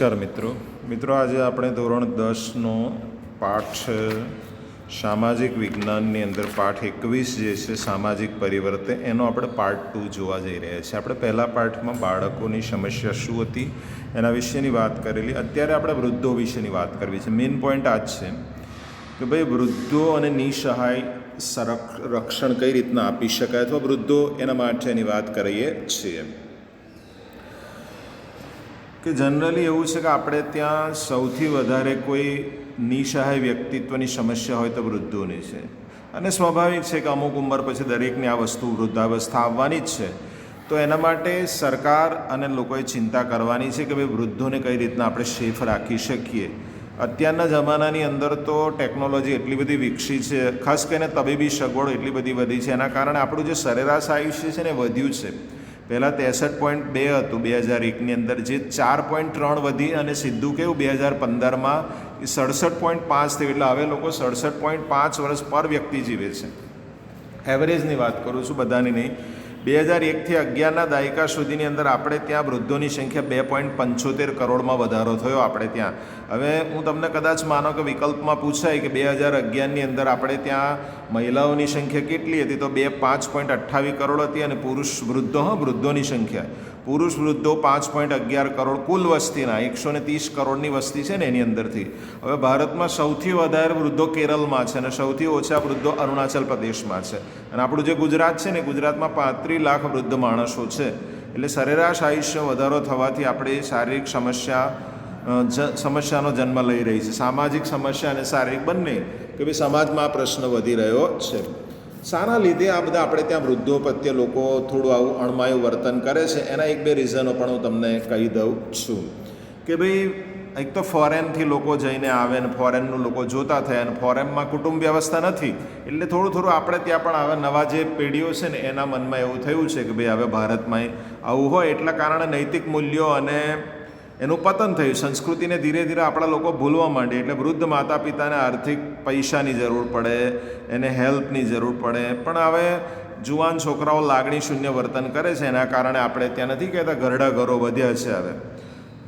નમસ્કાર મિત્રો. મિત્રો, આજે આપણે ધોરણ દસનો પાઠ સામાજિક વિજ્ઞાનની અંદર પાઠ એકવીસ જે છે, સામાજિક પરિવર્તન એનો આપણે પાર્ટ ટુ જોવા જઈ રહ્યા છીએ. આપણે પહેલા પાઠમાં બાળકોની સમસ્યા શું હતી, એના વિશેની વાત કરેલી. અત્યારે આપણે વૃદ્ધો વિશેની વાત કરવી છે. મેઇન પોઈન્ટ આ જ છે કે ભાઈ, વૃદ્ધો અને નિસહાય સંરક્ષણ રક્ષણ કઈ રીતના આપી શકાય અથવા વૃદ્ધો એના માટેની વાત કરીએ છીએ? કે જનરલી એવું છે કે આપણે ત્યાં સૌથી વધારે કોઈ નિસહાય વ્યક્તિત્વની સમસ્યા હોય તો વૃદ્ધોની છે. અને સ્વાભાવિક છે કે અમુક ઉંમર પછી દરેકની આ વસ્તુ વૃદ્ધાવસ્થા આવવાની જ છે. તો એના માટે સરકાર અને લોકોએ ચિંતા કરવાની છે કે ભાઈ વૃદ્ધોને કઈ રીતના આપણે સેફ રાખી શકીએ. અત્યારના જમાનાની અંદર તો ટેકનોલોજી એટલી બધી વિકસી છે, ખાસ કરીને તબીબી સગવડો એટલી બધી વધી છે. એના કારણે આપણું જે સરેરાશ આયુષ્ય છે ને વધ્યું છે. પહેલાં ત્રેસઠ પોઈન્ટ બે હતું બે હજાર એકની અંદર, જે ચાર પોઈન્ટ ત્રણ વધી અને સીધું કેવું બે હજાર પંદરમાં એ સડસઠ પોઈન્ટ પાંચ થયું એટલે હવે લોકો સડસઠ પોઈન્ટ પાંચ વર્ષ પર વ્યક્તિ જીવે છે. એવરેજની વાત કરું છું બધાની નહીં. બે હજાર એકથી અગિયારના દાયકા સુધીની અંદર આપણે ત્યાં વૃદ્ધોની સંખ્યા બે પોઈન્ટ પંચોતેર કરોડમાં વધારો થયો આપણે ત્યાં. હવે હું તમને કદાચ માનો કે વિકલ્પમાં પૂછાય કે બે હજાર અગિયારની અંદર આપણે ત્યાં મહિલાઓની સંખ્યા કેટલી હતી, તો બે પાંચ પોઈન્ટ અઠ્ઠાવીસ કરોડ હતી અને પુરુષ વૃદ્ધો, હા, વૃદ્ધોની સંખ્યા. પુરુષ વૃદ્ધો પાંચ પોઈન્ટ અગિયાર કરોડ, કુલ વસ્તીના એકસો ને ત્રીસ કરોડની વસ્તી છે ને એની અંદરથી. હવે ભારતમાં સૌથી વધારે વૃદ્ધો કેરળમાં છે અને સૌથી ઓછા વૃદ્ધો અરુણાચલ પ્રદેશમાં છે. અને આપણું જે ગુજરાત છે ને ગુજરાતમાં પાંત્રીસ લાખ વૃદ્ધ માણસો છે. એટલે સરેરાશ આયુષ્ય વધારો થવાથી આપણે શારીરિક સમસ્યા સમસ્યાનો જન્મ લઈ રહી છે. સામાજિક સમસ્યા અને શારીરિક બંને, કે ભાઈ સમાજમાં આ પ્રશ્ન વધી રહ્યો છે. શાના લીધે આ બધા આપણે ત્યાં વૃદ્ધો પ્રત્યે લોકો થોડું આવું અણમાયું વર્તન કરે છે. એના એક બે રીઝનો પણ હું તમને કહી દઉં છું કે ભાઈ, એક તો ફોરેનથી લોકો જઈને આવે ને ફોરેનનું લોકો જોતા થયા અને ફોરેનમાં કુટુંબ વ્યવસ્થા નથી. એટલે થોડું થોડું આપણે ત્યાં પણ હવે નવા જે પેઢીઓ છે ને એના મનમાં એવું થયું છે કે ભાઈ, હવે ભારતમાં આવું હોય એટલા કારણે નૈતિક મૂલ્યો અને એનું પતન થયું. સંસ્કૃતિને ધીરે ધીરે આપણા લોકો ભૂલવા માંડે. એટલે વૃદ્ધ માતા પિતાને આર્થિક પૈસાની જરૂર પડે, એને હેલ્પની જરૂર પડે. પણ હવે જુવાન છોકરાઓ લાગણી શૂન્ય વર્તન કરે છે. એના કારણે આપણે ત્યાં નથી કહેતા ઘરડા ઘરો વધ્યા છે હવે.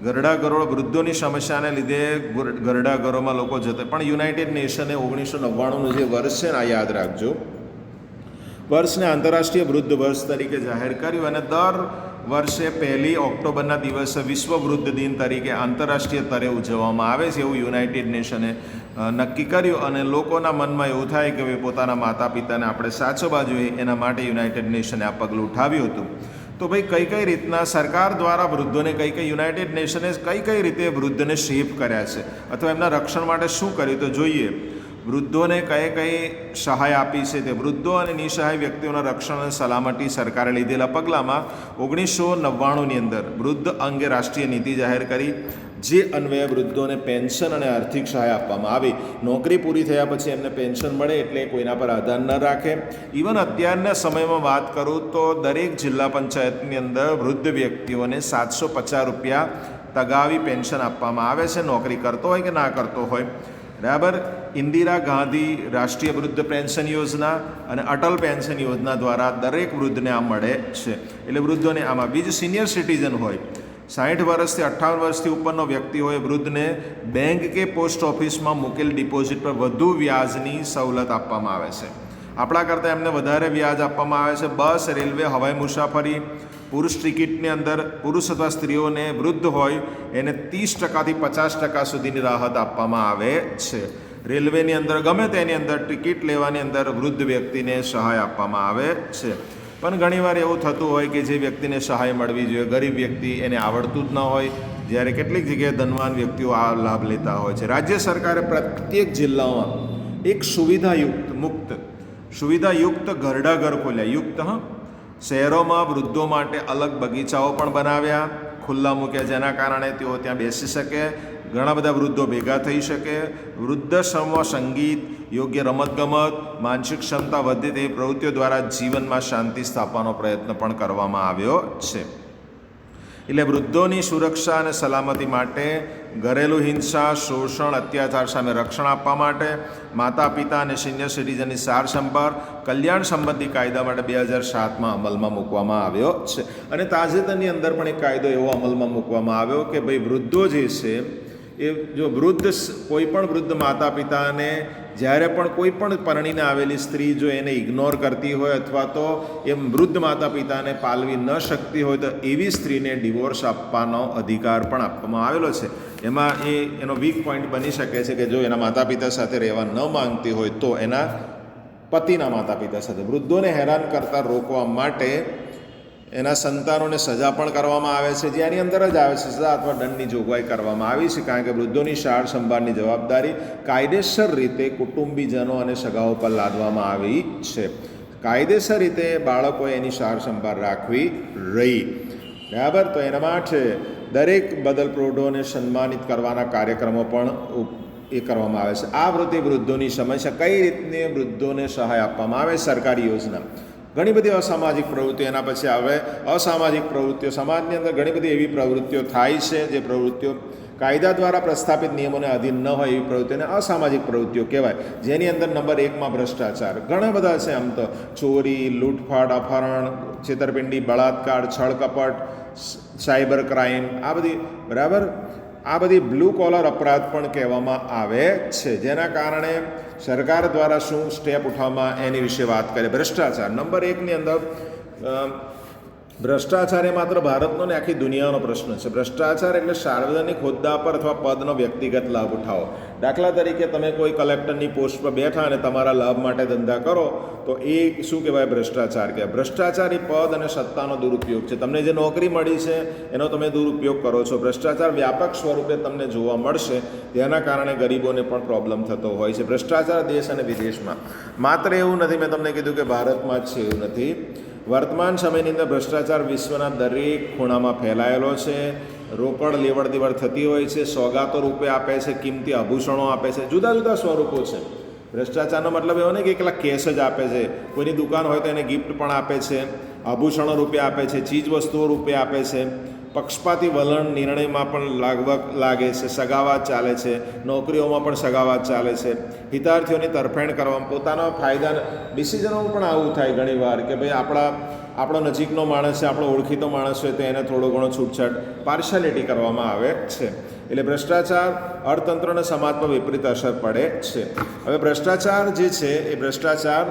ગરડા ઘરો વૃદ્ધોની સમસ્યાને લીધે ઘરડા ઘરોમાં લોકો જતા. પણ યુનાઇટેડ નેશને ઓગણીસો નવ્વાણુંનું જે વર્ષ છે ને, આ યાદ રાખજો. વર્ષને આંતરરાષ્ટ્રીય વૃદ્ધ વર્ષ તરીકે જાહેર કર્યું અને દર વર્ષે પહેલી ઓક્ટોબરના દિવસે વિશ્વ વૃદ્ધ દિન તરીકે આંતરરાષ્ટ્રીય સ્તરે ઉજવવામાં આવે છે એવું યુનાઇટેડ નેશને નક્કી કર્યું અને લોકોના મનમાં એવું થાય કે ભાઈ પોતાના માતા પિતાને આપણે સાચો બાજુએ એના માટે યુનાઇટેડ નેશને આ પગલું ઉઠાવ્યું હતું. તો ભાઈ કઈ કઈ રીતના સરકાર દ્વારા વૃદ્ધોને કઈ કઈ યુનાઇટેડ નેશને કઈ કઈ રીતે વૃદ્ધને શેપ કર્યા છે? અથવા એમના રક્ષણ માટે શું કર્યું? તો જોઈએ. વૃદ્ધોને કઈ કઈ સહાય આપી છે તે વૃદ્ધો અને નિસહાય વ્યક્તિઓના રક્ષણ અને સલામતી સરકારે લીધેલા પગલાંમાં ઓગણીસો નવ્વાણુંની અંદર વૃદ્ધ અંગે રાષ્ટ્રીય નીતિ જાહેર કરી, જે અન્વયે વૃદ્ધોને પેન્શન અને આર્થિક સહાય આપવામાં આવી. નોકરી પૂરી થયા પછી એમને પેન્શન મળે એટલે કોઈના પર આધાર ન રાખે. ઇવન અત્યારના સમયમાં વાત કરું તો દરેક જિલ્લા પંચાયતની અંદર વૃદ્ધ વ્યક્તિઓને સાતસો પચાસ રૂપિયા તગાવી પેન્શન આપવામાં આવે છે. નોકરી કરતો હોય કે ના કરતો હોય? બરાબર? ઇન્દિરા ગાંધી રાષ્ટ્રીય વૃદ્ધ પેન્શન યોજના અને અટલ પેન્શન યોજના દ્વારા દરેક વૃદ્ધને આ મળે છે. એટલે વૃદ્ધોને આમાં બીજું સિનિયર સિટીઝન હોય સાઠ વર્ષથી અઠ્ઠાવન વર્ષથી ઉપરનો વ્યક્તિ હોય, વૃદ્ધને બેંક કે પોસ્ટ ઓફિસમાં મૂકેલ ડિપોઝિટ પર વધુ વ્યાજની સવલત આપવામાં આવે છે. આપણા કરતાં એમને વધારે વ્યાજ આપવામાં આવે છે. બસ, રેલવે, હવાઈ મુસાફરી પુરુષ ટિકિટની અંદર પુરુષ અથવા સ્ત્રીઓને વૃદ્ધ હોય, એને ત્રીસ ટકાથી પચાસ ટકા સુધીની રાહત આપવામાં આવે છે. રેલવેની અંદર ગમે તેની અંદર ટિકિટ લેવાની અંદર વૃદ્ધ વ્યક્તિને સહાય આપવામાં આવે છે. પણ ઘણીવાર એવું થતું હોય કે જે વ્યક્તિને સહાય મળવી જોઈએ, ગરીબ વ્યક્તિ એને આવડતું જ ન હોય, જ્યારે કેટલીક જગ્યાએ ધનવાન વ્યક્તિઓ આ લાભ લેતા હોય છે. રાજ્ય સરકારે પ્રત્યેક જિલ્લામાં એક સુવિધાયુક્ત મુક્ત, સુવિધાયુક્ત ઘરડા ઘર ખોલ્યા. યુક્ત, હા? શહેરોમાં વૃદ્ધો માટે અલગ બગીચાઓ પણ બનાવ્યા. ખુલ્લા મૂક્યા જેના કારણે તેઓ ત્યાં બેસી શકે. ઘણા બધા વૃદ્ધો ભેગા થઈ શકે. વૃદ્ધ સમ સંગીત, યોગ્ય રમતગમત, માનસિક ક્ષમતા વધે તેવી પ્રવૃત્તિઓ દ્વારા જીવનમાં શાંતિ સ્થાપવાનો પ્રયત્ન પણ કરવામાં આવ્યો છે. એટલે વૃદ્ધોની સુરક્ષા અને સલામતી માટે ઘરેલું હિંસા, શોષણ, અત્યાચાર સામે રક્ષણ આપવા માટે માતા પિતા અને સિનિયર સિટીઝનની સાર સંભાળ, કલ્યાણ સંબંધી કાયદા માટે બે હજાર સાતમાં અમલમાં મૂકવામાં આવ્યો છે. અને તાજેતરની અંદર પણ એક કાયદો એવો અમલમાં મૂકવામાં આવ્યો કે ભાઈ વૃદ્ધો જે છે એ જો વૃદ્ધ કોઈ પણ વૃદ્ધ માતા પિતાને જ્યારે પણ કોઈ પણ પરણીને આવેલી સ્ત્રી જો એને ઇગ્નોર કરતી હોય અથવા તો એ વૃદ્ધ માતા પિતાને પાલવી ન શકતી હોય તો એવી સ્ત્રીને ડિવોર્સ આપવાનો અધિકાર પણ આપવામાં આવેલો છે. એમાં એ, એનો વીક પોઈન્ટ બની શકે છે કે જો એના માતા પિતા સાથે રહેવા ન માંગતી હોય તો એના પતિના માતા પિતા સાથે. વૃદ્ધોને હેરાન કરતા રોકવા માટે એના સંતાનોને સજા પણ કરવામાં આવે છે જેની અંદર જ આવે છે, સજા અથવા દંડની જોગવાઈ કરવામાં આવી છે, કારણ કે વૃદ્ધોની શાળ સંભાળની જવાબદારી કાયદેસર રીતે કુટુંબીજનો અને સગાઓ પર લાદવામાં આવી છે. કાયદેસર રીતે બાળકોએ એની શાળ સંભાળ રાખવી રહી. બરાબર? તો એના માટે દરેક બદલ પ્રૌઢોને સન્માનિત કરવાના કાર્યક્રમો પણ એ કરવામાં આવે છે. આ વૃત્તિ વૃદ્ધોની સમસ્યા કઈ રીતને વૃદ્ધોને સહાય આપવામાં આવે? સરકારી યોજના. ઘણી બધી અસામાજિક પ્રવૃત્તિઓ એના પછી આવે. અસામાજિક પ્રવૃત્તિઓ, સમાજની અંદર ઘણી બધી એવી પ્રવૃત્તિઓ થાય છે જે પ્રવૃત્તિઓ કાયદા દ્વારા પ્રસ્થાપિત નિયમોને અધીન ન હોય એવી પ્રવૃત્તિઓને અસામાજિક પ્રવૃત્તિઓ કહેવાય. જેની અંદર નંબર એકમાં ભ્રષ્ટાચાર. ઘણા બધા છે આમ તો ચોરી, લૂંટફાટ, અપહરણ, છેતરપિંડી, બળાત્કાર, છળકપટ, સાયબર ક્રાઇમ, આ બધી બરાબર? આ બધી બ્લુ કોલર અપરાધ પણ કહેવામાં આવે છે. જેના કારણે સરકાર દ્વારા શું સ્ટેપ ઉઠાવવામાં એની વિશે વાત કરીએ? ભ્રષ્ટાચાર. નંબર એકની અંદર ભ્રષ્ટાચાર એ માત્ર ભારતનો ને આખી દુનિયાનો પ્રશ્ન છે. ભ્રષ્ટાચાર એટલે સાર્વજનિક હોદ્દા પર અથવા પદનો વ્યક્તિગત લાભ ઉઠાવો. દાખલા તરીકે તમે કોઈ કલેક્ટરની પોસ્ટ પર બેઠા અને તમારા લાભ માટે ધંધા કરો, તો એ શું કહેવાય ભ્રષ્ટાચાર કહેવાય? ભ્રષ્ટાચાર એ પદ અને સત્તાનો દુરુપયોગ છે. તમને જે નોકરી મળી છે, એનો તમે દુરુપયોગ કરો છો. ભ્રષ્ટાચાર વ્યાપક સ્વરૂપે તમને જોવા મળશે, તેના કારણે ગરીબોને પણ પ્રોબ્લેમ થતો હોય છે. ભ્રષ્ટાચાર દેશ અને વિદેશમાં. માત્ર એવું નથી, મેં તમને કીધું કે ભારતમાં જ છે એવું નથી. વર્તમાન સમયની અંદર ભ્રષ્ટાચાર વિશ્વના દરેક ખૂણામાં ફેલાયેલો છે. રોકડ લેવડ દેવડ થતી હોય છે. સોગાતો રૂપે આપે છે. કિંમતી આભૂષણો આપે છે. જુદા જુદા સ્વરૂપો છે. ભ્રષ્ટાચારનો મતલબ એવો નહીં કે એકલા કેસ જ આપે છે. કોઈની દુકાન હોય તો એને ગિફ્ટ પણ આપે છે. આભૂષણો રૂપે આપે છે. ચીજ વસ્તુઓ રૂપે આપે છે. પક્ષપાતી વલણ નિર્ણયમાં પણ લાગવા લાગે છે, સગાવાત ચાલે છે, નોકરીઓમાં પણ સગાવાત ચાલે છે. હિતાર્થીઓની તરફેણ કરવામાં, પોતાના ફાયદા ડિસિઝનોમાં પણ આવું થાય ઘણીવાર કે ભાઈ આપણા, આપણો નજીકનો માણસ છે, આપણો ઓળખીતો માણસ હોય તો એને થોડો ઘણો છૂટછાટ, પાર્શિયાલિટી કરવામાં આવે છે. એટલે ભ્રષ્ટાચાર અર્થતંત્ર અને સમાજ પર વિપરીત અસર પડે છે. હવે ભ્રષ્ટાચાર જે છે, એ ભ્રષ્ટાચાર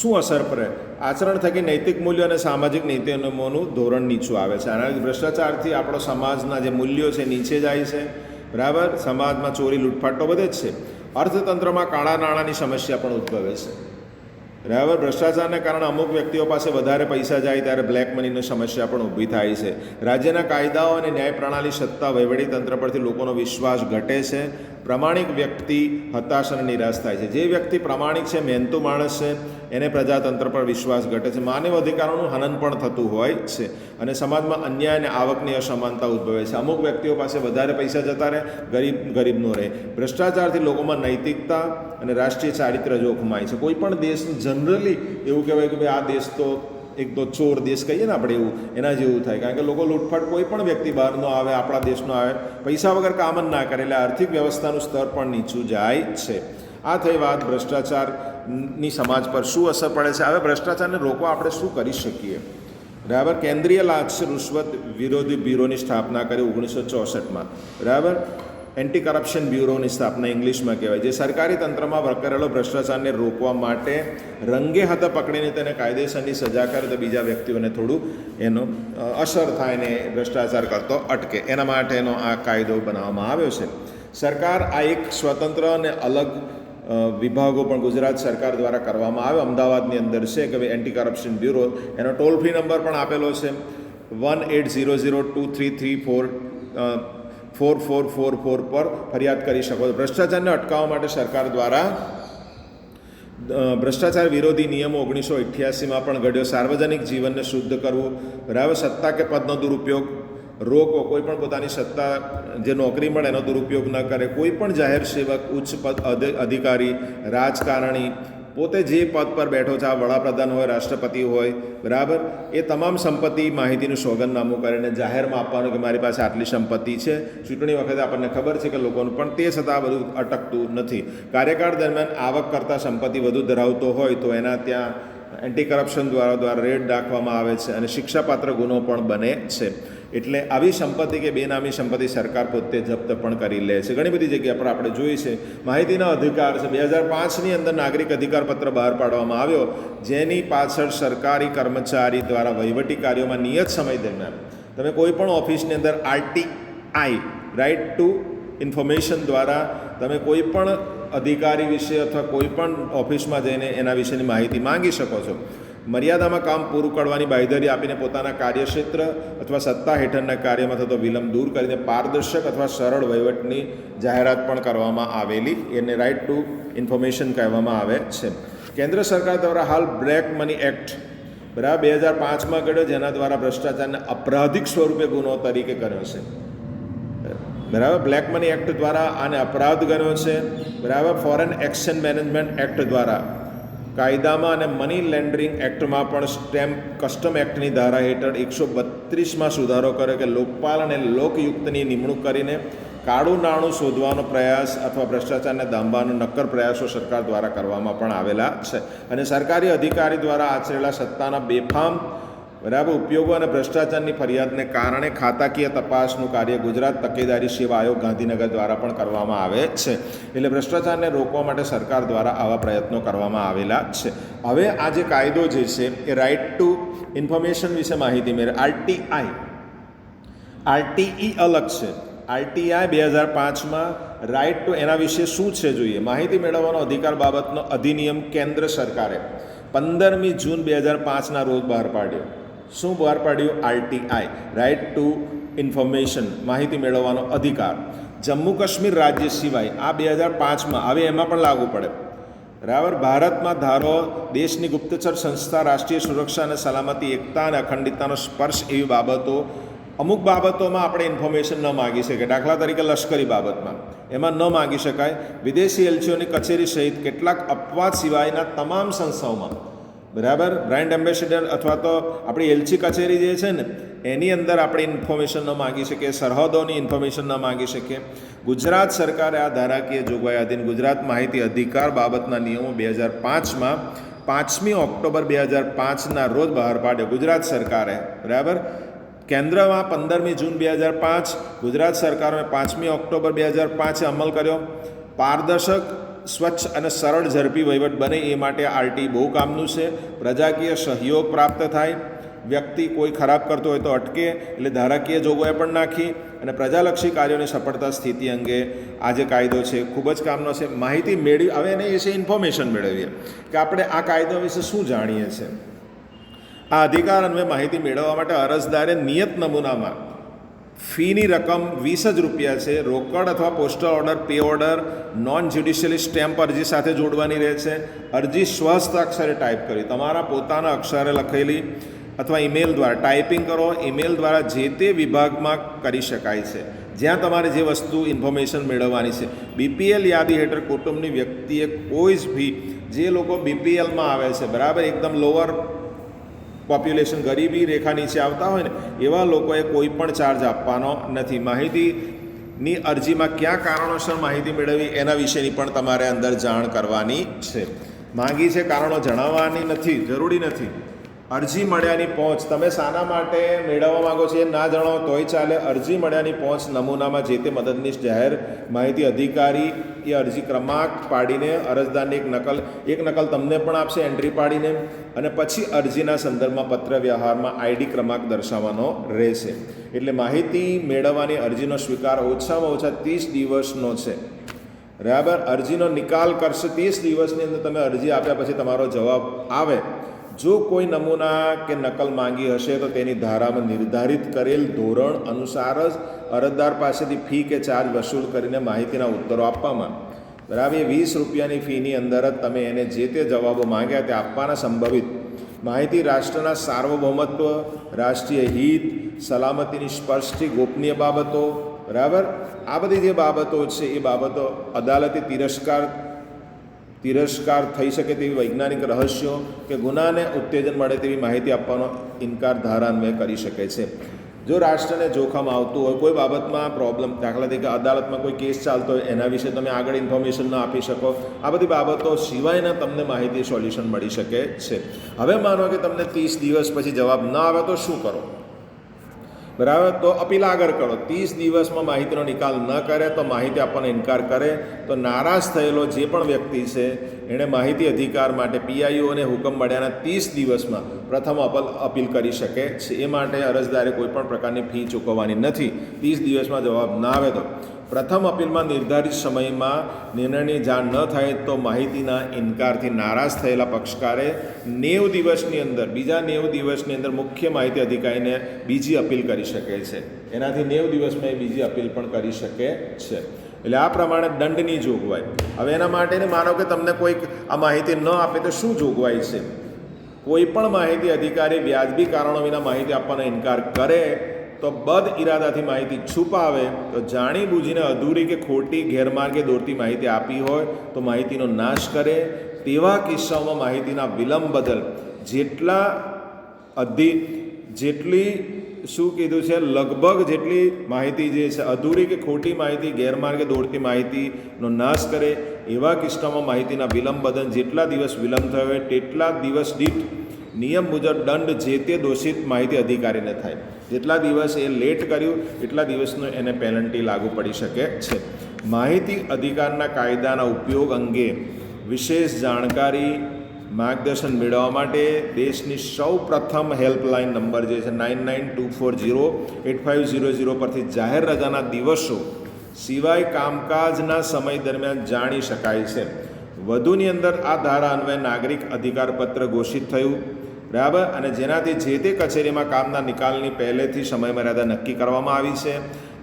શું અસર પડે? આચરણ થકી નૈતિક મૂલ્યો અને સામાજિક નીતિ ધોરણ નીચું આવે છે. આના ભ્રષ્ટાચારથી આપણો સમાજના જે મૂલ્યો છે નીચે જાય છે. બરાબર? સમાજમાં ચોરી, લૂંટફાટ બધે જ છે. અર્થતંત્રમાં કાળા નાણાંની સમસ્યા પણ ઉદ્ભવે છે. બરાબર? ભ્રષ્ટાચારને કારણે અમુક વ્યક્તિઓ પાસે વધારે પૈસા જાય ત્યારે બ્લેક મનીની સમસ્યા પણ ઊભી થાય છે. રાજ્યના કાયદાઓ અને ન્યાય પ્રણાલી સત્તા વહીવટી તંત્ર પરથી લોકોનો વિશ્વાસ ઘટે છે. પ્રમાણિક વ્યક્તિ હતાશ અને નિરાશ થાય છે. જે વ્યક્તિ પ્રમાણિક છે, મહેનતુ માણસ છે, એને પ્રજાતંત્ર પર વિશ્વાસ ઘટે છે. માનવ અધિકારોનું હનન પણ થતું હોય છે અને સમાજમાં અન્યાય અને આવકની અસમાનતા ઉદ્ભવે છે. અમુક વ્યક્તિઓ પાસે વધારે પૈસા જતા રહે, ગરીબ, ગરીબનો રહે. ભ્રષ્ટાચારથી લોકોમાં નૈતિકતા અને રાષ્ટ્રીય ચારિત્ર જોખમાય છે. કોઈ પણ દેશ જનરલી એવું કહેવાય કે ભાઈ આ દેશ તો એક તો ચોર દેશ કહીએ ને આપણે એવું, એના જેવું થાય. કારણ કે લોકો લૂંટફાટ કોઈ પણ વ્યક્તિ બહારનો આવે, આપણા દેશનો આવે, પૈસા વગર કામ જ ના કરે, એટલે આર્થિક વ્યવસ્થાનું સ્તર પણ નીચું જાય છે. આ થઈ વાત ભ્રષ્ટાચારની સમાજ પર શું અસર પડે છે? હવે ભ્રષ્ટાચારને રોકવા આપણે શું કરી શકીએ? બરાબર? કેન્દ્રીય લાક્ષ રૂશ્વત વિરોધી બ્યુરોની સ્થાપના કરી ઓગણીસો ચોસઠમાં. બરાબર? એન્ટી કરપ્શન બ્યુરોની સ્થાપના ઇંગ્લિશમાં કહેવાય જે સરકારી તંત્રમાં કરેલો ભ્રષ્ટાચારને રોકવા માટે રંગે હાથે પકડીને તેને કાયદેસરની સજા કરે તો બીજા વ્યક્તિઓને થોડું એનો અસર થાય ને ભ્રષ્ટાચાર કરતો અટકે. એના માટેનો આ કાયદો બનાવવામાં આવ્યો છે. સરકાર આ એક સ્વતંત્ર અને અલગ વિભાગો પણ ગુજરાત સરકાર દ્વારા કરવામાં આવે અમદાવાદની અંદર છે કે ભાઈ એન્ટી કરપ્શન બ્યુરો એનો ટોલ ફ્રી નંબર પણ આપેલો છે. One eight zero zero two three three four four four four four પર ફરિયાદ કરી શકો છો. ભ્રષ્ટાચારને અટકાવવા માટે સરકાર દ્વારા ભ્રષ્ટાચાર વિરોધી નિયમો ઓગણીસો અઠ્યાસીમાં પણ ઘડ્યો. સાર્વજનિક જીવનને શુદ્ધ કરવું, બરાબર? સત્તા કે પદનો દુરુપયોગ? રોકો. કોઈ પણ પોતાની સત્તા, જે નોકરી મળે એનો દુરુપયોગ ન કરે. કોઈ પણ જાહેર સેવક, ઉચ્ચ પદ અધિ- અધિકારી, રાજકારણી પોતે જે પદ પર બેઠો છે, આ વડાપ્રધાન હોય, રાષ્ટ્રપતિ હોય, બરાબર? એ તમામ સંપત્તિ માહિતીનું સોગંદનામું કરીને જાહેરમાં આપવાનું કે મારી પાસે આટલી સંપત્તિ છે. ચૂંટણી વખતે આપણને ખબર છે કે લોકોનું, પણ તે છતાં બધું અટકતું નથી. કાર્યકાળ દરમિયાન આવક કરતાં સંપત્તિ વધુ ધરાવતો હોય તો એના ત્યાં એન્ટી કરપ્શન દ્વારા દ્વારા રેડ રાખવામાં આવે છે અને શિક્ષાપાત્ર ગુનો પણ બને છે. એટલે આવી સંપત્તિ કે બેનામી સંપત્તિ સરકાર પોતે જપ્ત પણ કરી લે છે. ઘણી બધી જગ્યા પર આપણે જોઈ છે. માહિતીના અધિકાર છે. બે હજાર પાંચની અંદર નાગરિક અધિકાર પત્ર બહાર પાડવામાં આવ્યો, જેની પાછળ સરકારી કર્મચારી દ્વારા વહીવટી કાર્યોમાં નિયત સમય દરમિયાન. તમે કોઈ પણ ઓફિસની અંદર આરટીઆઈ રાઇટ ટુ ઇન્ફોર્મેશન દ્વારા તમે કોઈ પણ અધિકારી વિશે અથવા કોઈ પણ ઓફિસમાં જઈને એના વિશેની માહિતી માંગી શકો છો. મર્યાદામાં કામ પૂરું કરવાની બાંયધરી આપીને પોતાના કાર્યક્ષેત્ર અથવા સત્તા હેઠળના કાર્યમાં થતો વિલંબ દૂર કરીને પારદર્શક અથવા સરળ વહીવટની જાહેરાત પણ કરવામાં આવેલી. એને રાઇટ ટુ ઇન્ફોર્મેશન કહેવામાં આવે છે. કેન્દ્ર સરકાર દ્વારા હાલ બ્લેક મની એક્ટ બરાબર બે હજાર પાંચમાં ઘડ્યો, જેના દ્વારા ભ્રષ્ટાચારને અપરાધિક સ્વરૂપે ગુનો તરીકે કર્યો છે. બરાબર? બ્લેક મની એક્ટ દ્વારા આને અપરાધ ગણ્યો છે. બરાબર? ફોરેન એક્શન મેનેજમેન્ટ એક્ટ દ્વારા કાયદામાં અને મની લેન્ડરિંગ એક્ટમાં પણ સ્ટેમ્પ કસ્ટમ એક્ટની ધારા હેઠળ એકસો બત્રીસમાં સુધારો કર્યો કે લોકપાલ અને લોકયુક્તની નિમણૂક કરીને કાળું નાણું શોધવાનો પ્રયાસ અથવા ભ્રષ્ટાચારને દાંબવાનો નક્કર પ્રયાસો સરકાર દ્વારા કરવામાં પણ આવેલા છે. અને સરકારી અધિકારી દ્વારા આચરેલા સત્તાના બેફામ બરાબર, ઉપયોગો અને ભ્રષ્ટાચારની ફરિયાદને કારણે ખાતાકીય તપાસનું કાર્ય ગુજરાત તકેદારી સેવા આયોગ ગાંધીનગર દ્વારા પણ કરવામાં આવે છે. એટલે ભ્રષ્ટાચારને રોકવા માટે સરકાર દ્વારા આવા પ્રયત્નો કરવામાં આવેલા છે. હવે આ જે કાયદો જે છે, એ રાઇટ ટુ ઇન્ફોર્મેશન વિશે માહિતી મેળવે. આરટીઆઈ આરટીઈ અલગ છે. આરટીઆઈ બે હજાર પાંચમાં રાઇટ ટુ એના વિશે શું છે જોઈએ? માહિતી મેળવવાનો અધિકાર બાબતનો અધિનિયમ કેન્દ્ર સરકારે પંદરમી જૂન બે હજાર પાંચના રોજ બહાર પાડ્યો. શું બહાર પાડ્યું આરટીઆઈ? રાઇટ ટુ ઇન્ફોર્મેશન માહિતી મેળવવાનો અધિકાર. જમ્મુ કાશ્મીર રાજ્ય સિવાય આ બે હજાર પાંચમાં હવે એમાં પણ લાગુ પડે. બરાબર? ભારતમાં ધારો દેશની ગુપ્તચર સંસ્થા, રાષ્ટ્રીય સુરક્ષા અને સલામતી, એકતા અને અખંડિતતાનો સ્પર્શ એવી બાબતો, અમુક બાબતોમાં આપણે ઇન્ફોર્મેશન ન માગી શકીએ. દાખલા તરીકે લશ્કરી બાબતમાં. એમાં ન માગી શકાય. વિદેશી એલચીઓની કચેરી સહિત કેટલાક અપવાદ સિવાયના તમામ સંસ્થાઓમાં. બરાબર? બ્રાન્ડ એમ્બેસેડર અથવા તો આપણી એલચી કચેરી જે છે ને, એની અંદર આપણે ઇન્ફોર્મેશન ન માગી શકીએ, સરહદોની ઇન્ફોર્મેશન ન માગી શકીએ. ગુજરાત સરકારે આ ધારાકીય જોગવાઈ અધીન ગુજરાત માહિતી અધિકાર બાબતના નિયમો બે હજાર પાંચમાં પાંચમી ઓક્ટોબર બે હજાર પાંચના રોજ બહાર પાડ્યો. ગુજરાત સરકારે, બરાબર? કેન્દ્રમાં પંદરમી જૂન બે હજાર પાંચ, ગુજરાત સરકારે પાંચમી ઓક્ટોબર બે હજાર પાંચે અમલ કર્યો. પારદર્શક સ્વચ્છ અને સરળ ઝડપી વહીવટ બને એ માટે આરટી બહુ કામનું છે. પ્રજાકીય સહયોગ પ્રાપ્ત થાય. વ્યક્તિ કોઈ ખરાબ કરતો હોય તો અટકે, એટલે ધારાકીય જોગવાઈ પણ નાખી અને પ્રજાલક્ષી કાર્યોની સફળતા સ્થિતિ અંગે આ જે કાયદો છે. ખૂબ જ કામનો છે. માહિતી મેળવી, હવે એને વિશે ઇન્ફોર્મેશન મેળવીએ કે આપણે આ કાયદો વિશે શું જાણીએ છીએ. આ અધિકાર અન્વયે માહિતી મેળવવા માટે અરજદારે નિયત નમૂનામાં ફીની રકમ વીસ જ રૂપિયા છે. રોકડ અથવા postal order pay order non judicially stamp અરજી સાથે જોડવાની રહે છે. અરજી સ્વસ્થ અક્ષરે ટાઈપ કરી. તમારા પોતાના અક્ષરે લખેલી અથવા ઈમેલ દ્વારા ટાઈપિંગ કરો. ઈમેલ દ્વારા જે તે વિભાગમાં કરી શકાય છે. જ્યાં તમારે જે વસ્તુ ઇન્ફોર્મેશન મેળવવાની છે. બીપીએલ યાદી હેઠળ કુટુંબની વ્યક્તિએ કોઈ જ ભી, જે લોકો બીપીએલમાં આવે છે, બરાબર? એકદમ લોઅર પોપ્યુલેશન ગરીબી રેખા નીચે આવતા હોય ને, એવા લોકોએ કોઈ પણ ચાર્જ આપવાનો નથી. માહિતીની અરજીમાં કયા કારણોસર માહિતી મેળવવી એના વિશેની પણ તમારે અંદર જાણ કરવાની છે. માંગી છે કારણો જણાવવાની નથી, જરૂરી નથી. અરજી મળ્યાની પહોંચ. તમે શાના માટે મેળવવા માંગો છો એ ના જણાવો તોય ચાલે. અરજી મળ્યાની પહોંચ નમૂનામાં જે તે મદદનીશ જાહેર માહિતી અધિકારી એ અરજી ક્રમાંક પાડીને અરજદારની એક નકલ એક નકલ તમને પણ આપશે એન્ટ્રી પાડીને અને પછી અરજીના સંદર્ભમાં પત્ર વ્યવહારમાં આઈડી ક્રમાંક દર્શાવવાનો રહેશે. એટલે માહિતી મેળવવાની અરજીનો સ્વીકાર ઓછામાં ઓછા ત્રીસ દિવસનો છે. બરાબર? અરજીનો નિકાલ કરશે ત્રીસ દિવસની અંદર તમે અરજી આપ્યા પછી તમારો જવાબ આવે. જો કોઈ નમૂના કે નકલ માંગી હશે તો તેની ધારામાં નિર્ધારિત કરેલ ધોરણ અનુસાર જ અરજદાર પાસેથી ફી કે ચાર્જ વસૂલ કરીને માહિતીના ઉત્તરો આપવામાં બરાબર, એ વીસ રૂપિયાની ફીની અંદર જ તમે એને જે તે જવાબો માંગ્યા તે આપવાના સંભવિત. માહિતી રાષ્ટ્રના સાર્વભૌમત્વ, રાષ્ટ્રીય હિત, સલામતીની સ્પષ્ટથી ગોપનીય બાબતો. બરાબર? આ બધી જે બાબતો છે એ બાબતો અદાલતી તિરસ્કાર તિરસ્કાર થઈ શકે તેવી વૈજ્ઞાનિક રહસ્યો કે ગુનાને ઉત્તેજન મળે તેવી માહિતી આપવાનો ઇનકાર ધારાન્વય કરી શકે છે. જો રાષ્ટ્રને જોખમ આવતું હોય, કોઈ બાબતમાં પ્રોબ્લેમ દાખલા તરીકે અદાલતમાં કોઈ કેસ ચાલતો હોય, એના વિશે તમે આગળ ઇન્ફોર્મેશન ન આપી શકો. આ બધી બાબતો સિવાયના તમને માહિતી સોલ્યુશન મળી શકે છે. હવે માનો કે તમને ત્રીસ દિવસ પછી જવાબ ન આવે તો શું કરો? બરાબર? તો અપીલ આગળ કરો. ત્રીસ દિવસમાં માહિતીનો નિકાલ ન કરે તો માહિતી આપવાનો ઇનકાર કરે. તો નારાજ થયેલો જે પણ વ્યક્તિ છે, એણે માહિતી અધિકાર માટે પીઆઈઓને હુકમ મળ્યાના ત્રીસ દિવસમાં પ્રથમ અપલ, અપીલ કરી શકે છે. એ માટે અરજદારે કોઈ પણ પ્રકારની ફી ચૂકવવાની નથી. ત્રીસ દિવસમાં જવાબ ના આવે તો. પ્રથમ અપીલમાં નિર્ધારિત સમયમાં નિર્ણયની જાણ ન થાય તો માહિતીના ઇનકારથી નારાજ થયેલા પક્ષકારે નેવ દિવસની અંદર, બીજા નેવ દિવસની અંદર મુખ્ય માહિતી અધિકારીને બીજી અપીલ કરી શકે છે. એનાથી નેવ દિવસમાં એ બીજી અપીલ પણ કરી શકે છે. એટલે આ પ્રમાણે દંડની જોગવાઈ. હવે એના માટેને માનો કે તમને કોઈક આ માહિતી ન આપે તો શું જોગવાઈ છે? કોઈ પણ માહિતી અધિકારી વ્યાજબી કારણો વિના માહિતી આપવાનો ઇનકાર કરે તો બદ ઇરાદાથી માહિતી છુપાવે, તો જાણી બૂજીને અધૂરી કે ખોટી ગેરમાર્ગે દોરતી માહિતી આપી હોય, તો માહિતીનો નાશ કરે. તેવા કિસ્સાઓમાં માહિતીના વિલંબ બદલ જેટલા અધિ, જેટલી શું કીધું છે, લગભગ જેટલી માહિતી જે છે, અધૂરી કે ખોટી માહિતી, ગેરમાર્ગે દોડતી માહિતીનો નાશ કરે, એવા કિસ્સામાં માહિતીના વિલંબ બદલ જેટલા દિવસ વિલંબ થયો હોય, તેટલા દિવસ દીઠ નિયમ મુજબ દંડ જે તે દોષિત માહિતી અધિકારીને થાય. જેટલા દિવસ એ લેટ કર્યું, એટલા દિવસનો એને પેનલ્ટી લાગુ પડી શકે છે. માહિતી અધિકારના કાયદાના ઉપયોગ અંગે વિશેષ જાણકારી, માર્ગદર્શન મેળવવા માટે દેશની સૌ પ્રથમ હેલ્પલાઇન નંબર જે છે nine nine two four zero eight five zero zero પરથી જાહેર રજાના દિવસો સિવાય કામકાજના સમય દરમિયાન જાણી શકાય છે. વધુની અંદર આ ધારા અન્વયે નાગરિક અધિકાર પત્ર ઘોષિત થયું. બરાબર? અને જેનાથી જે તે કચેરીમાં કામના નિકાલની પહેલેથી સમયમર્યાદા નક્કી કરવામાં આવી છે,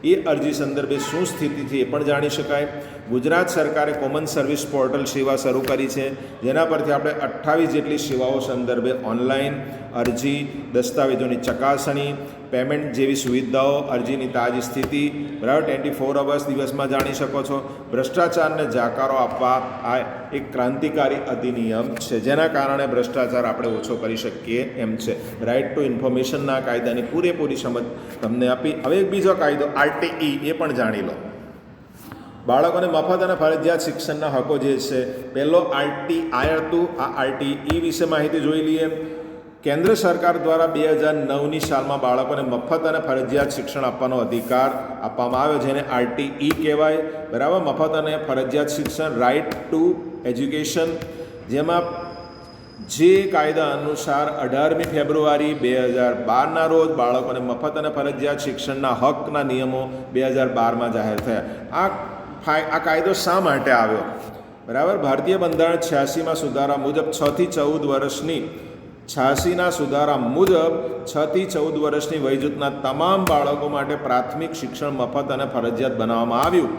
એ અરજી સંદર્ભે શું સ્થિતિ છે એ પણ જાણી શકાય. ગુજરાત સરકારે કોમન સર્વિસ પોર્ટલ સેવા શરૂ કરી છે. જેના પરથી આપણે અઠ્ઠાવીસ જેટલી સેવાઓ સંદર્ભે ઓનલાઈન અરજી, દસ્તાવેજોની ચકાસણી, પેમેન્ટ જેવી સુવિધાઓ અરજીની તાજી સ્થિતિ, બરાબર ટ્વેન્ટી ફોર અવર્સ દિવસમાં જાણી શકો છો. ભ્રષ્ટાચારને જાકારો આપવા આ એક ક્રાંતિકારી અધિનિયમ છે. જેના કારણે ભ્રષ્ટાચાર આપણે ઓછો કરી શકીએ એમ છે. રાઇટ ટુ ઇન્ફોર્મેશનના કાયદાની પૂરેપૂરી સમજ તમને આપી. હવે એક બીજો કાયદો આરટીઈ એ પણ જાણી લો. બાળકોને મફત અને ફરજિયાત શિક્ષણના હકો જે છે, પહેલો આરટી આય આ આ ઈ વિશે માહિતી જોઈ લઈએ. કેન્દ્ર સરકાર દ્વારા બે હજાર નવની સાલમાં બાળકોને મફત અને ફરજિયાત શિક્ષણ આપવાનો અધિકાર આપવામાં આવ્યો, જેને આરટી ઈ કહેવાય. બરાબર? મફત અને ફરજિયાત શિક્ષણ રાઇટ ટુ એજ્યુકેશન જેમાં જે કાયદા અનુસાર અઢારમી ફેબ્રુઆરી બે હજાર બારના રોજ બાળકોને મફત અને ફરજિયાત શિક્ષણના હકના નિયમો બે હજાર બારમાં જાહેર થયા. આ આ કાયદો શા માટે આવ્યો? બરાબર? ભારતીય બંધારણ છ્યાસીમાં સુધારા મુજબ છથી ચૌદ વર્ષની છ્યાસીના સુધારા મુજબ છથી ચૌદ વર્ષની વયજૂથના તમામ બાળકો માટે પ્રાથમિક શિક્ષણ મફત અને ફરજિયાત બનાવવામાં આવ્યું.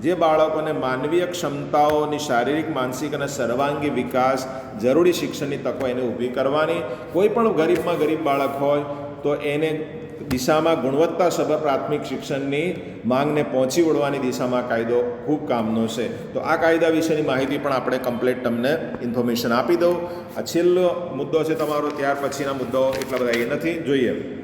જે બાળકોને માનવીય ક્ષમતાઓની શારીરિક, માનસિક અને સર્વાંગી વિકાસ, જરૂરી શિક્ષણની તકો એને ઊભી કરવાની. કોઈ પણ ગરીબમાં ગરીબ બાળક હોય તો એને દિશામાં ગુણવત્તાસભર પ્રાથમિક શિક્ષણની માંગને પહોંચી વળવાની દિશામાં કાયદો ખૂબ કામનો છે. તો આ કાયદા વિશેની માહિતી પણ આપણે કમ્પ્લીટ તમને ઇન્ફોર્મેશન આપી દઉં. આ છેલ્લો મુદ્દો છે તમારો, ત્યાર પછીના મુદ્દાઓ એટલા બધા એ નથી. જોઈએ.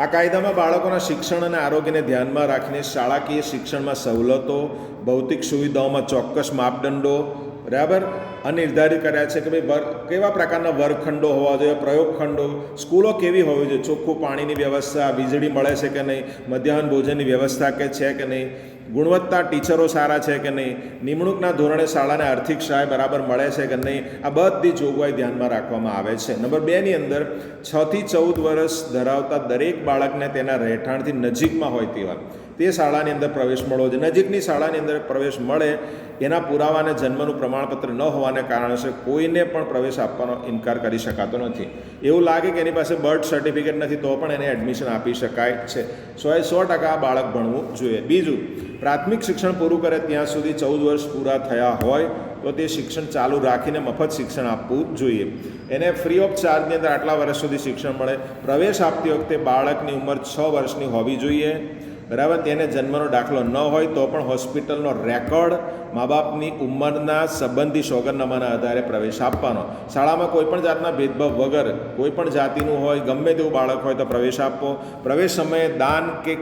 આ કાયદામાં બાળકોના શિક્ષણ અને આરોગ્યને ધ્યાનમાં રાખીને શાળાકીય શિક્ષણમાં સવલતો, ભૌતિક સુવિધાઓમાં ચોક્કસ માપદંડો બરાબર? અનિર્ધારિત કર્યા છે કે ભાઈ વર્ગ કેવા પ્રકારના વર્ગખંડો હોવા જોઈએ, પ્રયોગખંડો? સ્કૂલો કેવી હોવી જોઈએ? ચોખ્ખું પાણીની વ્યવસ્થા, વીજળી મળે છે કે નહીં? મધ્યાહન ભોજનની વ્યવસ્થા કે છે કે નહીં? ગુણવત્તા ટીચરો સારા છે કે નહીં? નિમણૂકના ધોરણે શાળાને આર્થિક સહાય બરાબર મળે છે કે નહીં? આ બધી જોગવાઈ ધ્યાનમાં રાખવામાં આવે છે. નંબર બેની અંદર છથી ચૌદ વર્ષ ધરાવતા દરેક બાળકને તેના રહેઠાણથી નજીકમાં હોય તેવા તે શાળાની અંદર પ્રવેશ મળવો જોઈએ. નજીકની શાળાની અંદર પ્રવેશ મળે, એના પુરાવાને જન્મનું પ્રમાણપત્ર ન હોવાને કારણે કોઈને પણ પ્રવેશ આપવાનો ઇનકાર કરી શકાતો નથી. એવું લાગે કે એની પાસે બર્થ સર્ટિફિકેટ નથી, તો પણ એને એડમિશન આપી શકાય છે. સો એ સો ટકા બાળક ભણવું જોઈએ. બીજું, પ્રાથમિક શિક્ષણ પૂરું કરે ત્યાં સુધી ચૌદ વર્ષ પૂરા થયા હોય, તો તે શિક્ષણ ચાલુ રાખીને મફત શિક્ષણ આપવું જોઈએ. એને ફ્રી ઓફ ચાર્જની અંદર આટલા વર્ષ સુધી શિક્ષણ મળે. પ્રવેશ આપતી વખતે બાળકની ઉંમર છ વર્ષની હોવી જોઈએ. બરાબર? તેને જન્મનો દાખલો ન હોય તો પણ હોસ્પિટલનો રેકોર્ડ મા બાપની ઉંમરના સંબંધી સોગંદનામાના આધારે પ્રવેશ આપવાનો. શાળામાં કોઈ પણ જાતના ભેદભાવ વગર કોઈ પણ જાતિનું હોય, ગમે તેવું બાળક હોય તો પ્રવેશ આપવો પ્રવેશ સમયે દાન કે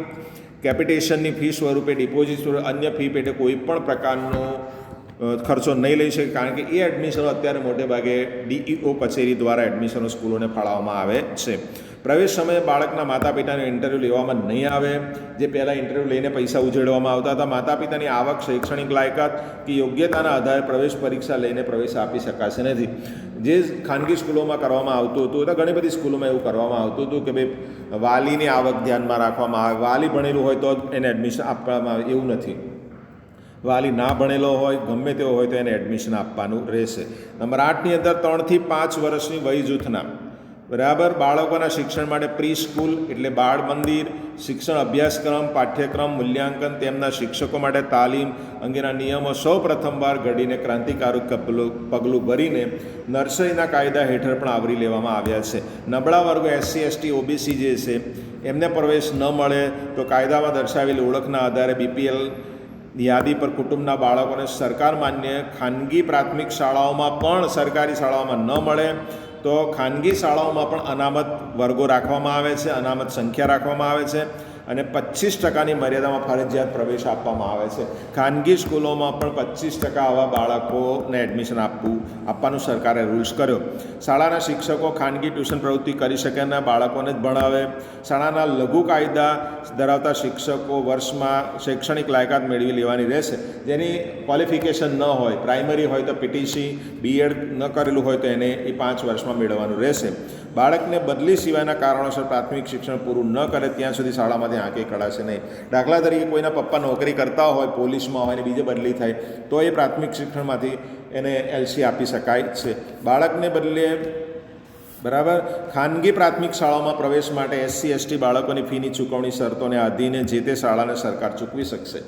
કેપિટેશનની ફી સ્વરૂપે ડિપોઝિટ સ્વરૂપે અન્ય ફી પેટે કોઈ પણ પ્રકારનો ખર્ચો નહીં લઈ શકે, કારણ કે એ એડમિશનો અત્યારે મોટે ભાગે ડીઈઓ કચેરી દ્વારા એડમિશનો સ્કૂલોને ફાળવવામાં આવે છે. પ્રવેશ સમયે બાળકના માતા પિતાને ઇન્ટરવ્યૂ લેવામાં નહીં આવે. જે પહેલાં ઇન્ટરવ્યૂ લઈને પૈસા ઉજેડવામાં આવતા હતા માતા પિતાની આવક શૈક્ષણિક લાયકાત કે યોગ્યતાના આધારે પ્રવેશ પરીક્ષા લઈને પ્રવેશ આપી શકાશે નથી. જે ખાનગી સ્કૂલોમાં કરવામાં આવતું હતું તો ઘણી બધી સ્કૂલોમાં એવું કરવામાં આવતું હતું કે ભાઈ, વાલીની આવક ધ્યાનમાં રાખવામાં આવે. વાલી ભણેલું હોય તો જ એને એડમિશન આપવામાં આવે, એવું નથી. વાલી ના ભણેલો હોય, ગમે તેવો હોય તો એને એડમિશન આપવાનું રહેશે. નંબર આઠની અંદર ત્રણથી પાંચ વર્ષની વય જૂથના બરાબર? બાળકોના શિક્ષણ માટે પ્રી સ્કૂલ એટલે બાળ મંદિર, શિક્ષણ અભ્યાસક્રમ, પાઠ્યક્રમ, મૂલ્યાંકન, તેમના શિક્ષકો માટે તાલીમ અંગેના નિયમો સૌ પ્રથમવાર ઘડીને ક્રાંતિકારક પગલું ભરીને નર્સરીના કાયદા હેઠળ પણ આવરી લેવામાં આવ્યા છે. નબળા વર્ગો એસસી, એસટી, ઓબીસી જે છે, એમને પ્રવેશ ન મળે તો કાયદામાં દર્શાવેલી ઓળખના આધારે બીપીએલ યાદી પર કુટુંબના બાળકોને સરકાર માન્ય ખાનગી પ્રાથમિક શાળાઓમાં પણ સરકારી શાળાઓમાં ન મળે. તો ખાનગી શાળાઓમાં પણ અનામત વર્ગો રાખવામાં આવે છે અનામત સંખ્યા રાખવામાં આવે છે. અને પચીસ ટકાની મર્યાદામાં ફરજિયાત પ્રવેશ આપવામાં આવે છે. ખાનગી સ્કૂલોમાં પણ પચીસ ટકા આવા બાળકોને એડમિશન આપવું, આપવાનું સરકારે રૂલ્સ કર્યો. શાળાના શિક્ષકો ખાનગી ટ્યુશન પ્રવૃત્તિ કરી શકે અને બાળકોને જ ભણાવે. શાળાના લઘુ કાયદા ધરાવતા શિક્ષકો વર્ષમાં શૈક્ષણિક લાયકાત મેળવી લેવાની રહેશે. જેની ક્વોલિફિકેશન ન હોય પ્રાઇમરી હોય તો પીટીસી બીએડ ન કરેલું હોય તો એને એ પાંચ વર્ષમાં મેળવવાનું રહેશે. બાળકને બદલી સિવાયના કારણોસર પ્રાથમિક શિક્ષણ પૂરું ન કરે ત્યાં સુધી શાળામાંથી આંખે કઢાશે નહીં. દાખલા તરીકે કોઈના પપ્પા નોકરી કરતા હોય, પોલીસમાં હોય ને બીજે બદલી થાય, તો એ પ્રાથમિક શિક્ષણમાંથી એને એલસી આપી શકાય છે. બાળકને બદલે બરાબર? ખાનગી પ્રાથમિક શાળાઓમાં પ્રવેશ માટે એસસી, એસટી બાળકોની ફીની ચૂકવણી શરતોને આધીને જે તે શાળાને સરકાર ચૂકવી શકશે.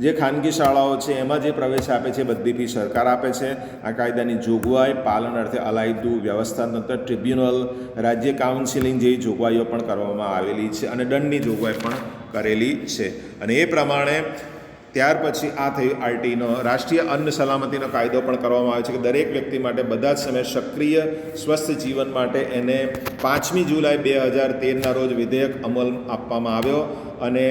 જે ખાનગી શાળાઓ છે, એમાં જે પ્રવેશ આપે છે બધી ફી સરકાર આપે છે. આ કાયદાની જોગવાઈ પાલન અર્થે અલાયદું વ્યવસ્થાતંત્ર ટ્રિબ્યુનલ, રાજ્ય કાઉન્સિલિંગ જેવી જોગવાઈઓ પણ કરવામાં આવેલી છે અને દંડની જોગવાઈ પણ કરેલી છે. અને એ પ્રમાણે ત્યાર પછી આ થયું આરટીનો રાષ્ટ્રીય અન્ન સલામતીનો કાયદો પણ કરવામાં આવે છે કે દરેક વ્યક્તિ માટે બધા જ સમયે સક્રિય સ્વસ્થ જીવન માટે એને પાંચમી જુલાઈ બે હજાર તેરના રોજ વિધેયક અમલ આપવામાં આવ્યો. અને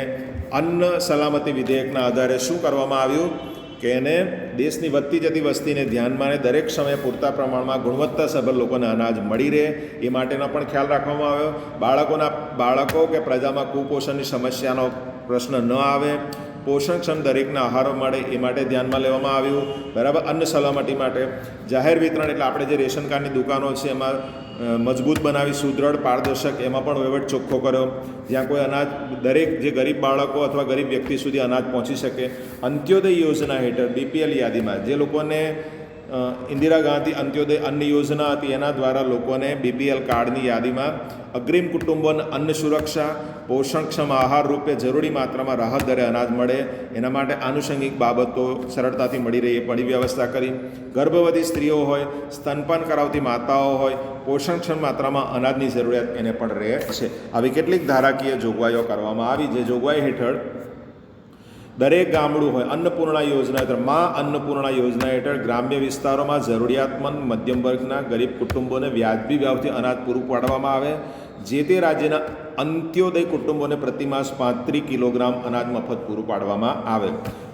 અન્ન સલામતી વિધેયકના આધારે શું કરવામાં આવ્યું? કે એને દેશની વધતી જતી વસ્તીને ધ્યાનમાં અને દરેક સમયે પૂરતા પ્રમાણમાં ગુણવત્તાસભર લોકોને અનાજ મળી રહે એ માટેનો પણ ખ્યાલ રાખવામાં આવ્યો. બાળકોના, બાળકો કે પ્રજામાં કુપોષણની સમસ્યાનો પ્રશ્ન ન આવે પોષણક્ષમ દરેકના આહારો મળે એ માટે ધ્યાનમાં લેવામાં આવ્યું. બરાબર? અન્ન સલામતી માટે. જાહેર વિતરણ એટલે આપણે જે રેશન કાર્ડની દુકાનો છે એમાં મજબૂત બનાવી સુદૃઢ પારદર્શક, એમાં પણ વહીવટ ચોખ્ખો કર્યો. જ્યાં કોઈ અનાજ, દરેક જે ગરીબ બાળકો અથવા ગરીબ વ્યક્તિ સુધી અનાજ પહોંચી શકે. અંત્યોદય યોજના હેઠળ બીપીએલ યાદીમાં જે લોકોને ઇન્દિરા ગાંધી અંત્યોદય અન્ન યોજના હતી. એના દ્વારા લોકોને બીપીએલ કાર્ડની યાદીમાં અગ્રિમ કુટુંબોને અન્ન સુરક્ષા, પોષણક્ષમ આહાર રૂપે જરૂરી માત્રામાં રાહત દરે અનાજ મળે. એના માટે આનુષંગિક બાબતો સરળતાથી મળી રહે એ પણ વ્યવસ્થા કરી. ગર્ભવતી સ્ત્રીઓ હોય, સ્તનપાન કરાવતી માતાઓ હોય, પોષણક્ષમ માત્રામાં અનાજની જરૂરિયાત એને પણ રહે છે. આવી કેટલીક ધારાકીય જોગવાઈઓ કરવામાં આવી. જે જોગવાઈ હેઠળ દરેક ગામડું હોય, અન્નપૂર્ણા યોજના હેઠળ, મા અન્નપૂર્ણા યોજના હેઠળ ગ્રામ્ય વિસ્તારોમાં જરૂરિયાતમંદ મધ્યમ વર્ગના ગરીબ કુટુંબોને વ્યાજબી ભાવથી અનાજ પૂરું પાડવામાં આવે, જે તે રાજ્યના અંત્યોદય કુટુંબોને પ્રતિમાસ પાંત્રીસ કિલોગ્રામ અનાજ મફત પૂરું પાડવામાં આવે.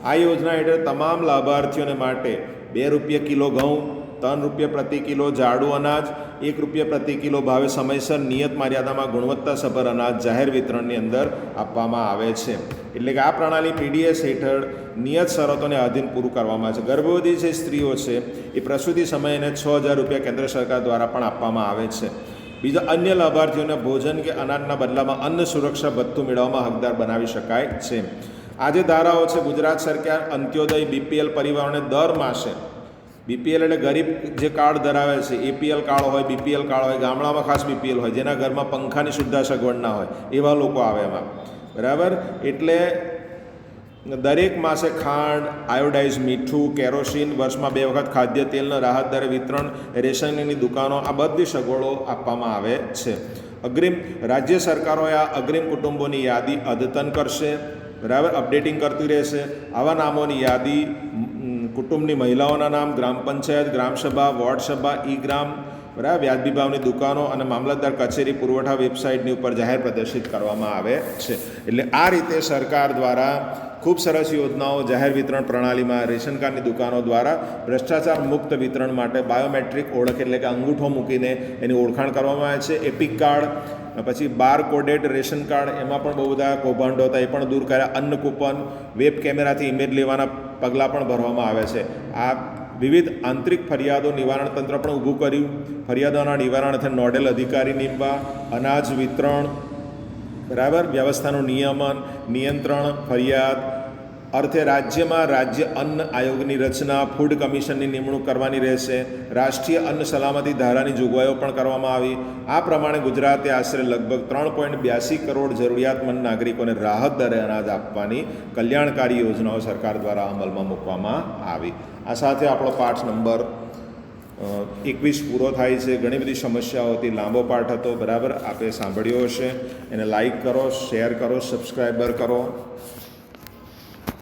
આ યોજના હેઠળ તમામ લાભાર્થીઓને માટે બે રૂપિયા કિલો ઘઉં ત્રણ રૂપિયા પ્રતિ કિલો જાડું અનાજ, એક રૂપિયા પ્રતિ કિલો ભાવે સમયસર નિયત મર્યાદામાં ગુણવત્તાસભર અનાજ જાહેર વિતરણની અંદર આપવામાં આવે છે. એટલે કે આ પ્રણાલી પીડીએસ હેઠળ નિયત શરતોને આધીન પૂરું કરવામાં આવે છે. ગર્ભવતી જે સ્ત્રીઓ છે, એ પ્રસૂતિ સમયે છ હજાર રૂપિયા કેન્દ્ર સરકાર દ્વારા પણ આપવામાં આવે છે. બીજા અન્ય લાભાર્થીઓને ભોજન કે અનાજના બદલામાં અન્ન સુરક્ષા ભથ્થું મેળવવામાં હકદાર બનાવી શકાય છે. આ જે ધારાઓ છે, ગુજરાત સરકાર અંત્યોદય બીપીએલ પરિવારોને દર માસે બીપીએલ એટલે ગરીબ જે કાર્ડ ધરાવે છે એપીએલ કાર્ડ હોય બીપીએલ કાર્ડ હોય, ગામડામાં ખાસ બીપીએલ હોય, જેના ઘરમાં પંખાની સુદ્ધા સગવડ ના હોય, એવા લોકો આવે એમાં. બરાબર? એટલે દરેક માસે ખાંડ આયોડાઇઝ મીઠું, કેરોસીન, વર્ષમાં બે વખત ખાદ્ય તેલના રાહત દરે, વિતરણ રેશનની દુકાનો, આ બધી સગવડો આપવામાં આવે છે. અગ્રિમ, રાજ્ય સરકારોએ આ અગ્રિમ કુટુંબોની યાદી અદ્યતન કરશે. બરાબર? અપડેટિંગ કરતી રહેશે. આવા નામોની યાદી કુટુંબની મહિલાઓના નામ, ગ્રામ પંચાયત ગ્રામસભા વોર્ડ સભા, ઈ ગ્રામ, બરાબર? વ્યાજબી ભાવની દુકાનો અને મામલતદાર કચેરી પુરવઠા વેબસાઇટની ઉપર જાહેર પ્રદર્શિત કરવામાં આવે છે. એટલે આ રીતે સરકાર દ્વારા ખૂબ સરસ યોજનાઓ, જાહેર વિતરણ પ્રણાલીમાં, રેશન કાર્ડની દુકાનો દ્વારા ભ્રષ્ટાચાર મુક્ત વિતરણ માટે બાયોમેટ્રિક ઓળખ એટલે કે અંગૂઠો મૂકીને એની ઓળખાણ કરવામાં આવે છે. એપિક કાર્ડ પછી બાર કોડેડ રેશન કાર્ડ, એમાં પણ બહુ બધા કૌભાંડો હતા, એ પણ દૂર કર્યા. અન્ન કૂપન, વેબ કેમેરાથી ઇમેજ લેવાના પગલાં પણ ભરવામાં આવે છે. આ વિવિધ આંતરિક ફરિયાદો નિવારણ તંત્ર પણ ઊભું કર્યું. ફરિયાદોના નિવારણ અર્થે નોડેલ અધિકારી નીમવા, અનાજ વિતરણ, બરાબર? વ્યવસ્થાનું નિયમન, નિયંત્રણ, ફરિયાદ અર્થે રાજ્યમાં રાજ્ય અન્ન આયોગની રચના ફૂડ કમિશનની નિમણૂક કરવાની રહેશે, રાષ્ટ્રીય અન્ન સલામતી ધારાની જોગવાઈઓ પણ કરવામાં આવી. આ પ્રમાણે ગુજરાતે આશરે લગભગ ત્રણ પોઈન્ટ બ્યાસી કરોડ જરૂરિયાતમંદ નાગરિકોને રાહત દરે અનાજ આપવાની કલ્યાણકારી યોજનાઓ સરકાર દ્વારા અમલમાં મૂકવામાં આવી. આ સાથે આપણો પાઠ નંબર એકવીસ પૂરો થાય છે. ઘણી બધી સમસ્યાઓથી લાંબો પાઠ હતો. બરાબર, આપે સાંભળ્યો હશે. એને લાઈક કરો શેર કરો સબસ્ક્રાઈબર કરો.